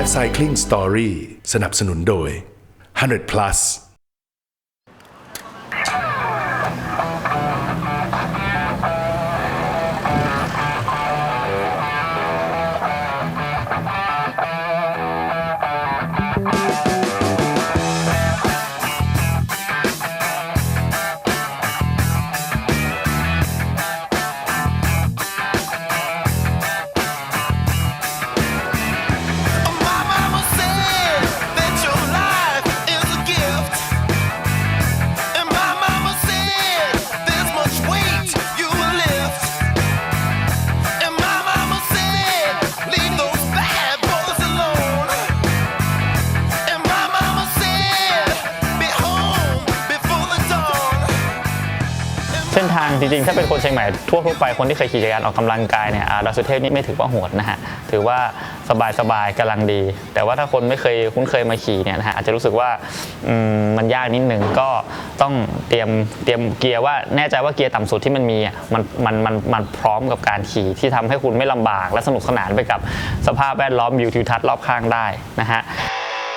Life Cycling Story สนับสนุนโดย 100 plus จริงๆ ถ้าเป็นคนเชียงใหม่ทั่วทั่วไปคนที่เคยขี่จักรยานออกกำลังกายเนี่ยอ่าดอยสุเทพนี่ไม่ถือว่าโหดนะฮะถือว่าสบายๆกำลังดี แต่ว่าถ้าคนไม่เคยคุ้นเคยมาขี่เนี่ยนะฮะอาจจะรู้สึกว่ามมันยากนิดหนึ่งก็ต้องเตรียมเตรียมเกียร์ว่าแน่ใจว่าเกียร์ต่ำสุดที่มันมีอะมันมันมันมันพร้อมกับการขี่ที่ทำให้คุณไม่ลำบาก และสนุกสนานไปกับสภาพแวดล้อมวิวทิวทัศน์รอบข้างได้นะฮะ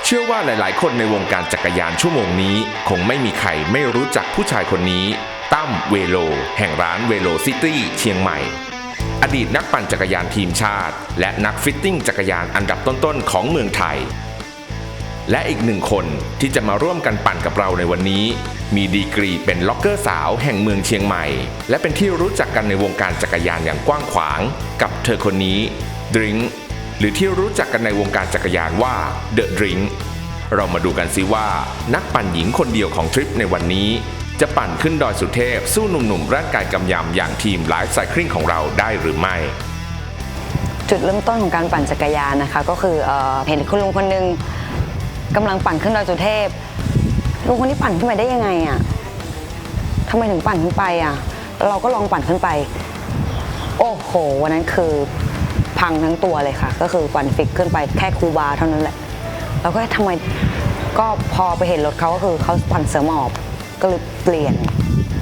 เชื่อว่าหลาย ๆ คนในวงการจักรยานชั่วโมงนี้ คงไม่มีใครไม่รู้จักผู้ชายคนนี้ ตั้มเวโล แห่งร้านเวโลซิตี้เชียงใหม่ อดีตนักปั่นจักรยานทีมชาติ และนักฟิตติ้งจักรยานอันดับต้นๆของเมืองไทย และอีกหนึ่งคนที่จะมาร่วมกันปั่นกับเราในวันนี้ มีดีกรีเป็นล็อกเกอร์สาวแห่งเมืองเชียงใหม่ และเป็นที่รู้จักกันในวงการจักรยานอย่างกว้างขวาง กับเธอคนนี้ดริงหรือที่รู้จักกันในวงการจักรยานว่าเดอะดริงเรามาดูกันสิว่า นักปั่นหญิงคนเดียวของทริปในวันนี้ จะปั่นขึ้นดอยสุเทพ สู้หนุ่มๆร่างกายกำยำอย่างทีมไลฟ์ไซคลิงของเราได้หรือไม่จุดเริ่มต้นของการปั่นจักรยานนะคะ ก็คือเออเห็นคุณลุงคนหนึงกำลังปั่นขึ้นดอยสุเทพลุงคนนี้ปั่นขึ้นไปได้ยังไงอะทำไมถึงปั่นขึ้นไปอะ เราก็ลองปั่นขึ้นไป โอ้โหวันนั้นคือพังทั้งตัวเลยค่ะ ก็คือปั่นฟิกขึ้นไปแค่คูบาเท่านั้นแหละ แล้วก็ทำไมก็พอไปเห็นรถเขาก็คือเขาปั่นเสือหมอบ ก็เลยเปลี่ยน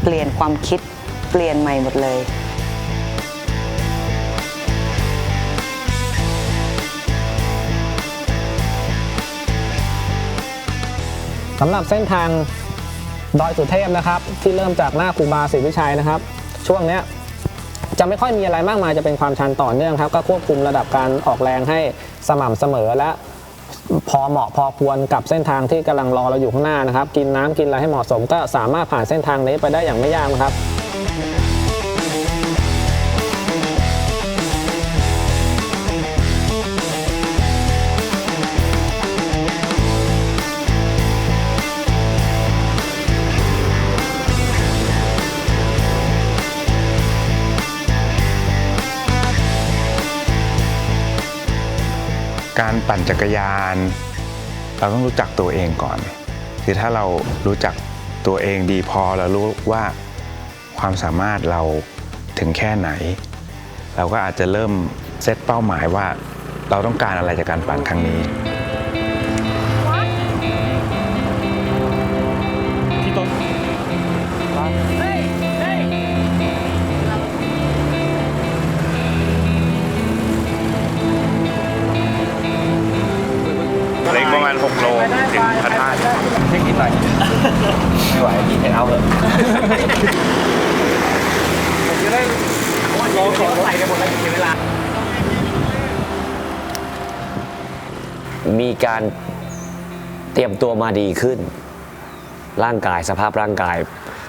เปลี่ยนความคิดเปลี่ยนใหม่หมดเลย สำหรับเส้นทางดอยสุเทพนะครับ ที่เริ่มจากหน้าครูบาศรีวิชัยนะครับ ช่วงเนี้ยจะไม่ค่อยมีอะไรมากมายจะเป็นความชันต่อเนื่องครับ ก็ควบคุมระดับการออกแรงให้สม่ำเสมอและ พอเหมาะพอควรกับเส้นทางที่กำลังรอเราอยู่ข้างหน้านะครับ กินน้ำกินอะไรให้เหมาะสมก็สามารถผ่านเส้นทางนี้ไปได้อย่างไม่ยากนะครับ การปั่นจักรยาน เราต้องรู้จักตัวเองก่อน คือถ้าเรารู้จักตัวเองดีพอเรารู้ว่าความสามารถเราถึงแค่ไหน เราก็อาจจะเริ่มเซตเป้าหมายว่าเราต้องการอะไรจากการปั่นครั้งนี้ ณ 6 โลถึงพระธาตุไม่กินหน่อยไม่ไหวกินเห็นเอาเถอะผมจะได้รอของใส่กันหมดแล้วเสียเวลา มีการเตรียมตัวมาดีขึ้น ร่างกายสภาพร่างกาย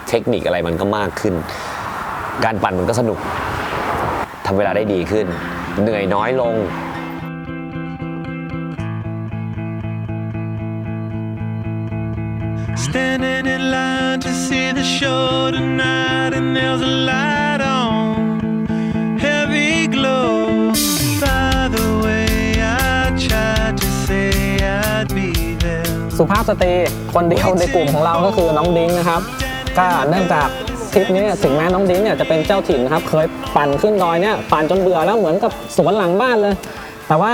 เทคนิคอะไรมันก็มากขึ้น การปั่นมันก็สนุกทำเวลาได้ดีขึ้น เหนื่อยน้อยลง Standing in line to see the show tonight, and there's a light on, heavy glow. By the way, I tried to say I'd be there. สุภาพสตรีคนเดียวในกลุ่มของเราก็คือน้องดิ้งนะครับ ก็เนื่องจากทริปนี้ถึงแม้น้องดิ้งเนี่ยจะเป็นเจ้าถิ่นนะครับเคยปั่นขึ้นดอยเนี่ยปั่นจนเบื่อแล้วเหมือนกับสวนหลังบ้านเลย แต่ว่า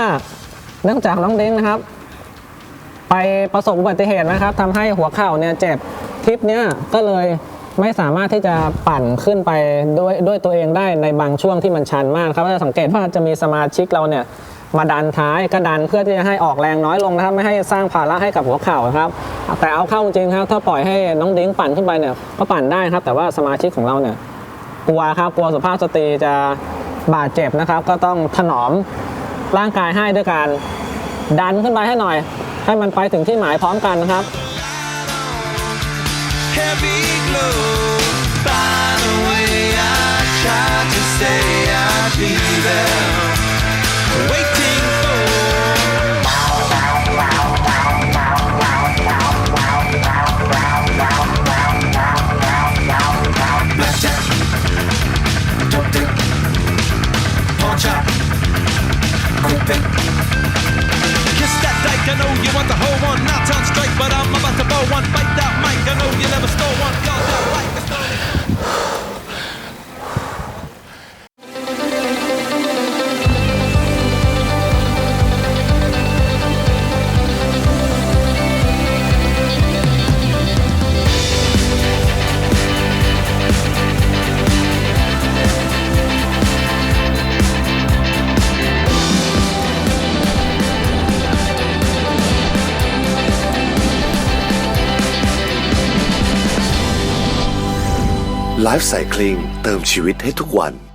เนื่องจากน้องดิ้งนะครับ ไปประสบอุบัติเหตุนะครับทำให้หัวเข่าเนี่ยเจ็บทริปเนี้ยก็เลยไม่สามารถที่จะปั่นขึ้นไปด้วยด้วยตัวเองได้ในบางช่วงที่มันชันมากครับถ้าสังเกตว่าจะมีสมาชิกเราเนี่ยมาดันท้ายก็ดันเพื่อที่จะให้ออกแรงน้อยลงนะครับไม่ให้สร้างภาระให้กับหัวเข่าครับ แต่เอาเข้าจริงครับ ถ้าปล่อยให้น้องดิ้งปั่นขึ้นไปเนี่ยก็ปั่นได้ครับ แต่ว่าสมาชิกของเราเนี่ยกลัวครับกลัวสุภาพสตรีจะบาดเจ็บนะครับ ก็ต้องถนอมร่างกายให้ด้วยการดันขึ้นไปให้หน่อย ให้มันไปถึงที่หมายพร้อมกันนะครับ ไลฟ์ไซคลิงเติมชีวิตให้ทุกวัน